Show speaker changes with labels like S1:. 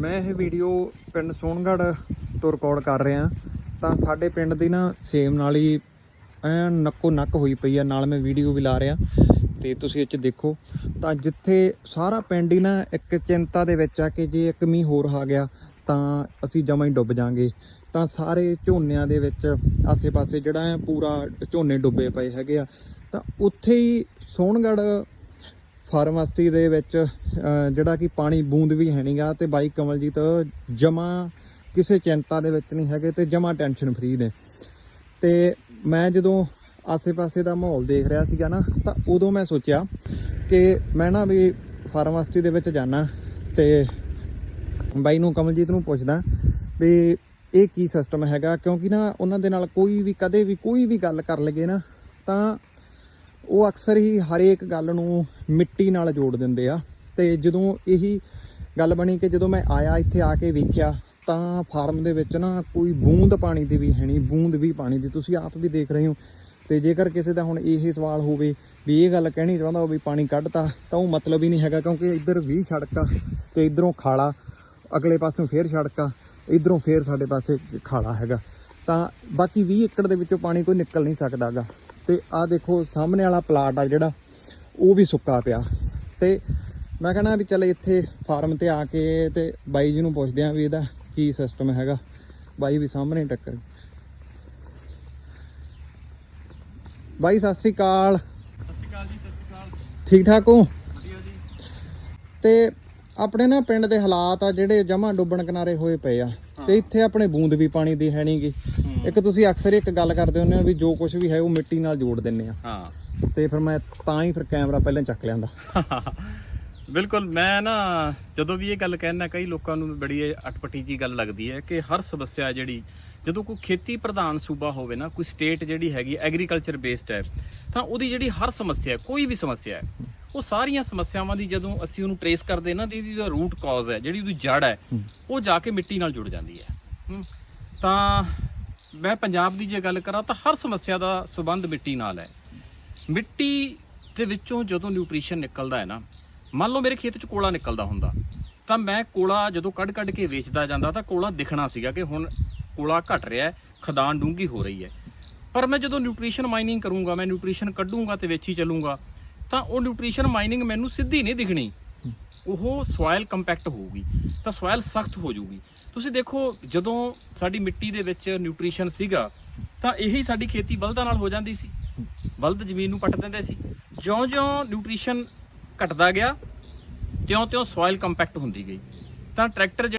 S1: ਮੈਂ ਇਹ ਵੀਡੀਓ ਪਿੰਡ ਸੋਨਗੜ੍ਹ ਤੋਂ ਰਿਕਾਰਡ ਕਰ ਰਿਹਾ। ਤਾਂ ਸਾਡੇ ਪਿੰਡ ਦੀ ਨਾ ਸੇਮ ਨਾਲ ਹੀ ਐ ਨੱਕੋ ਨੱਕ ਹੋਈ ਪਈ ਆ, ਨਾਲ ਮੈਂ ਵੀਡੀਓ ਵੀ ਲਾ ਰਿਹਾ। ਤੇ ਤੁਸੀਂ ਇਹ ਚ ਦੇਖੋ, ਤਾਂ ਜਿੱਥੇ ਸਾਰਾ ਪਿੰਡ ਹੀ ਨਾ ਇੱਕ ਚਿੰਤਾ ਦੇ ਵਿੱਚ ਆ ਕਿ ਜੇ ਇੱਕ ਮੀਂਹ ਹੋਰ ਆ ਗਿਆ, ਤਾਂ ਅਸੀਂ ਜਮਾਂ ਹੀ ਡੁੱਬ ਜਾਾਂਗੇ। ਤਾਂ ਸਾਰੇ ਝੋਨਿਆਂ ਦੇ ਵਿੱਚ ਆਸੇ-ਪਾਸੇ ਜਿਹੜਾ ਹੈ ਪੂਰਾ ਝੋਨੇ ਡੁੱਬੇ ਪਏ ਹੈਗੇ ਆ। ਤਾਂ ਉੱਥੇ ਹੀ ਸੋਨਗੜ੍ਹ ਫਾਰਮਸਟੀ ਦੇ ਵਿੱਚ ਜਿਹੜਾ ਕਿ ਪਾਣੀ ਬੂੰਦ ਵੀ ਹੈ ਨਹੀਂਗਾ ਤੇ ਬਾਈ ਕਮਲਜੀਤ ਜਮਾ ਕਿਸੇ ਚਿੰਤਾ ਦੇ ਵਿੱਚ ਨਹੀਂ ਹੈਗੇ ਤੇ ਜਮਾ ਟੈਨਸ਼ਨ ਫਰੀ ਨੇ। ਤੇ ਮੈਂ ਜਦੋਂ ਆਸੇ-ਪਾਸੇ ਦਾ ਮਾਹੌਲ ਦੇਖ ਰਿਹਾ ਸੀਗਾ ਨਾ, ਤਾਂ ਉਦੋਂ ਮੈਂ ਸੋਚਿਆ ਕਿ ਮੈਂ ਨਾ ਵੀ ਫਾਰਮਸਟੀ ਦੇ ਵਿੱਚ ਜਾਣਾ ਤੇ ਬਾਈ ਨੂੰ ਕਮਲਜੀਤ ਨੂੰ ਪੁੱਛਦਾ ਵੀ ਇਹ ਕੀ ਸਿਸਟਮ ਹੈਗਾ, ਕਿਉਂਕਿ ਨਾ ਉਹਨਾਂ ਦੇ ਨਾਲ ਕੋਈ ਵੀ ਕਦੇ ਵੀ ਕੋਈ ਵੀ ਗੱਲ ਕਰ ਲਗੇ ਨਾ, ਤਾਂ ਉਹ ਅਕਸਰ ਹੀ ਹਰੇਕ ਗੱਲ ਨੂੰ ਮਿੱਟੀ ਨਾਲ ਜੋੜ ਦਿੰਦੇ ਆ। ਤੇ ਜਦੋਂ ਇਹੀ ਗੱਲ ਬਣੀ ਕਿ ਜਦੋਂ ਮੈਂ ਆਇਆ ਇੱਥੇ ਆ ਕੇ ਵੇਖਿਆ, ਤਾਂ ਫਾਰਮ ਦੇ ਵਿੱਚ ਨਾ ਕੋਈ ਬੂੰਦ ਪਾਣੀ ਦੀ ਵੀ ਹੈ ਨਹੀਂ, ਬੂੰਦ ਵੀ ਪਾਣੀ ਦੀ। ਤੁਸੀਂ ਆਪ ਵੀ ਦੇਖ ਰਹੇ ਹੋ। ਤੇ ਜੇਕਰ ਕਿਸੇ ਦਾ ਹੁਣ ਇਹ ਸਵਾਲ ਹੋਵੇ ਵੀ ਇਹ ਗੱਲ ਕਹਿਣੀ ਚਾਹੁੰਦਾ ਵੀ ਪਾਣੀ ਕੱਢਤਾ, ਤਾਂ ਉਹ ਮਤਲਬ ਹੀ ਨਹੀਂ ਹੈਗਾ ਕਿਉਂਕਿ ਇੱਧਰ 20 ਸੜਕ ਆ ਤੇ ਇਧਰੋਂ ਖਾਲਾ, ਅਗਲੇ ਪਾਸਿਓਂ ਫੇਰ ਸੜਕ ਆ, ਇਧਰੋਂ ਫੇਰ ਸਾਡੇ ਪਾਸੇ ਖਾਲਾ ਹੈਗਾ। ਤਾਂ ਬਾਕੀ 20 ਏਕੜ ਦੇ ਵਿੱਚੋਂ ਪਾਣੀ ਕੋਈ ਨਿਕਲ ਨਹੀਂ ਸਕਦਾਗਾ। ਤੇ ਆਹ ਦੇਖੋ ਸਾਹਮਣੇ ਵਾਲਾ ਪਲਾਟ ਆ ਜਿਹੜਾ ਉਹ ਵੀ ਸੁੱਕਾ ਪਿਆ। ਤੇ ਮੈਂ ਕਹਿੰਦਾ ਵੀ ਚੱਲ ਇੱਥੇ ਫਾਰਮ ਤੇ ਆ ਕੇ ਤੇ ਬਾਈ ਜੀ ਨੂੰ ਪੁੱਛਦੇ ਆਂ ਵੀ ਇਹਦਾ ਕੀ ਸਿਸਟਮ ਹੈਗਾ। ਬਾਈ ਵੀ ਸਾਹਮਣੇ ਟੱਕਰ ਬਾਈ ਸਤਿ ਸ੍ਰੀ ਅਕਾਲ।
S2: ਸਤਿ ਸ਼੍ਰੀ ਅਕਾਲ ਜੀ ਸਤਿ ਸ਼੍ਰੀ ਅਕਾਲ।
S1: ਠੀਕ ਠਾਕ ਹੋ?
S2: ਵਧੀਆ ਜੀ।
S1: ਤੇ ਆਪਣੇ ਨਾ ਪਿੰਡ ਦੇ ਹਾਲਾਤ ਆ ਜਿਹੜੇ ਜਮਾਂ ਡੁੱਬਣ ਕਿਨਾਰੇ ਹੋਏ ਪਏ ਆ। ਤੇ ਇੱਥੇ ਆਪਣੇ ਬੂੰਦ ਵੀ ਪਾਣੀ ਦੀ ਹੈ ਨਹੀਂਗੀ ਇੱਕ ਤੁਸੀਂ ਅਕਸਰ ਇੱਕ ਗੱਲ ਕਰਦੇ ਹੁੰਦੇ ਹੋ ਵੀ ਜੋ ਕੁਝ ਵੀ ਹੈ ਉਹ ਮਿੱਟੀ ਨਾਲ ਜੋੜ ਦਿੰਨੇ ਆ।
S2: ਹਾਂ।
S1: ਤੇ ਫਿਰ ਮੈਂ ਤਾਂ ਹੀ ਫਿਰ ਕੈਮਰਾ ਪਹਿਲਾਂ ਚੱਕ ਲਿਆਂਦਾ।
S2: ਬਿਲਕੁਲ ਮੈਂ ਨਾ ਜਦੋਂ ਵੀ ਇਹ ਗੱਲ ਕਹਿਣਾ ਕਈ ਲੋਕਾਂ ਨੂੰ ਬੜੀ ਅਟਪਟੀ ਜੀ ਗੱਲ ਲੱਗਦੀ ਹੈ ਕਿ ਹਰ ਸਮੱਸਿਆ ਜਿਹੜੀ ਜਦੋਂ ਕੋਈ ਖੇਤੀ ਪ੍ਰਧਾਨ ਸੂਬਾ ਹੋਵੇ ਨਾ ਕੋਈ ਸਟੇਟ ਜਿਹੜੀ ਹੈਗੀ ਐਗਰੀਕਲਚਰ ਬੇਸਡ ਹੈ ਤਾਂ ਉਹਦੀ ਜਿਹੜੀ ਹਰ ਸਮੱਸਿਆ ਕੋਈ ਵੀ ਸਮੱਸਿਆ ਹੈ ਉਹ ਸਾਰੀਆਂ ਸਮੱਸਿਆਵਾਂ ਦੀ ਜਦੋਂ ਅਸੀਂ ਉਹਨੂੰ ਟਰੇਸ ਕਰਦੇ ਨਾ ਦੀ ਜਿਹੜਾ ਰੂਟ ਕਾਜ਼ ਹੈ ਜਿਹੜੀ ਉਹਦੀ ਜੜ ਹੈ ਉਹ ਜਾ ਕੇ ਮਿੱਟੀ ਨਾਲ ਜੁੜ ਜਾਂਦੀ ਹੈ। ਤਾਂ ਮੈਂ ਪੰਜਾਬ ਦੀ ਜੇ ਗੱਲ ਕਰਾਂ ਤਾਂ ਹਰ ਸਮੱਸਿਆ ਦਾ ਸਬੰਧ ਮਿੱਟੀ ਨਾਲ ਹੈ। ਮਿੱਟੀ ਦੇ ਵਿੱਚੋਂ ਜਦੋਂ ਨਿਊਟ੍ਰੀਸ਼ਨ ਨਿਕਲਦਾ ਹੈ ਨਾ ਮੰਨ ਲਓ ਮੇਰੇ ਖੇਤ 'ਚ ਕੋਲਾ ਨਿਕਲਦਾ ਹੁੰਦਾ ਤਾਂ ਮੈਂ ਕੋਲਾ ਜਦੋਂ ਕੱਢ ਕੱਢ ਕੇ ਵੇਚਦਾ ਜਾਂਦਾ ਤਾਂ ਕੋਲਾ ਦਿਖਣਾ ਸੀਗਾ ਕਿ ਹੁਣ ਕੋਲਾ ਘਟ ਰਿਹਾ ਹੈ ਖਦਾਨ ਡੂੰਗੀ ਹੋ ਰਹੀ ਹੈ। ਪਰ ਮੈਂ ਜਦੋਂ ਨਿਊਟ੍ਰੀਸ਼ਨ ਮਾਈਨਿੰਗ ਕਰੂੰਗਾ ਮੈਂ ਨਿਊਟ੍ਰੀਸ਼ਨ ਕੱਢੂੰਗਾ ਤੇ ਵੇਚੀ ਚੱਲੂੰਗਾ ਤਾਂ ਉਹ ਨਿਊਟ੍ਰੀਸ਼ਨ ਮਾਈਨਿੰਗ ਮੈਨੂੰ ਸਿੱਧੀ ਨਹੀਂ ਦਿਖਣੀ। ਉਹ ਸੋਇਲ ਕੰਪੈਕਟ ਹੋਊਗੀ ਤਾਂ ਸੋਇਲ ਸਖਤ ਹੋ ਜਾਊਗੀ। ਤੁਸੀਂ ਦੇਖੋ, ਜਦੋਂ ਸਾਡੀ ਮਿੱਟੀ ਦੇ ਵਿੱਚ ਨਿਊਟ੍ਰੀਸ਼ਨ ਸੀਗਾ, ਤਾਂ ਇਹੀ ਸਾਡੀ ਖੇਤੀ ਬਲਦਾਂ ਨਾਲ ਹੋ ਜਾਂਦੀ ਸੀ। ਬਲਦ ਜ਼ਮੀਨ ਨੂੰ ਪੱਟ ਦਿੰਦੇ ਸੀ। ਜਿਉਂ-ਜਿਉਂ ਨਿਊਟ੍ਰੀਸ਼ਨ ਘਟਦਾ ਗਿਆ, ਤਿਉਂ-ਤਿਉਂ ਸੋਇਲ ਕੰਪੈਕਟ ਹੁੰਦੀ ਗਈ। ਤਾਂ ਟਰੈਕਟਰ